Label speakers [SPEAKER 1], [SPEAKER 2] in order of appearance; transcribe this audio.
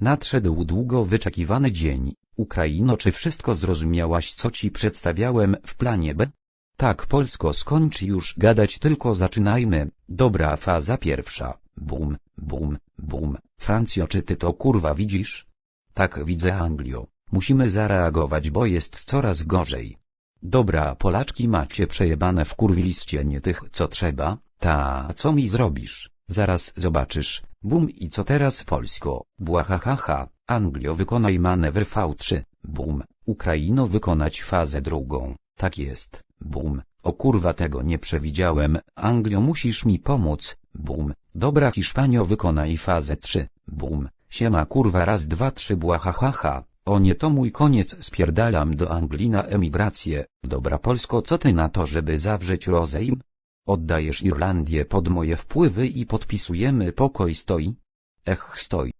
[SPEAKER 1] Nadszedł długo wyczekiwany dzień. Ukraino, czy wszystko zrozumiałaś, co ci przedstawiałem w planie B? Tak, Polsko, skończ już gadać, tylko zaczynajmy. Dobra, faza pierwsza. Bum, bum, bum. Francjo, czy ty to kurwa widzisz? Tak, widzę Anglio. Musimy zareagować, bo jest coraz gorzej. Dobra, Polaczki macie przejebane w kurwiliście nie tych, co trzeba. Ta, co mi zrobisz? Zaraz zobaczysz. Bum i co teraz Polsko? Błahahaha. Anglio wykonaj manewr V3. Bum. Ukraino wykonać fazę drugą. Tak jest. Bum. O kurwa tego nie przewidziałem. Anglio musisz mi pomóc. Bum. Dobra Hiszpanio wykonaj fazę 3. Bum. Siema kurwa raz dwa trzy błahahaha. O nie to mój koniec spierdalam do Anglii na emigrację. Dobra Polsko co ty na to żeby zawrzeć rozejm? Oddajesz Irlandię pod moje wpływy i podpisujemy pokoj stoi? Ech stoi.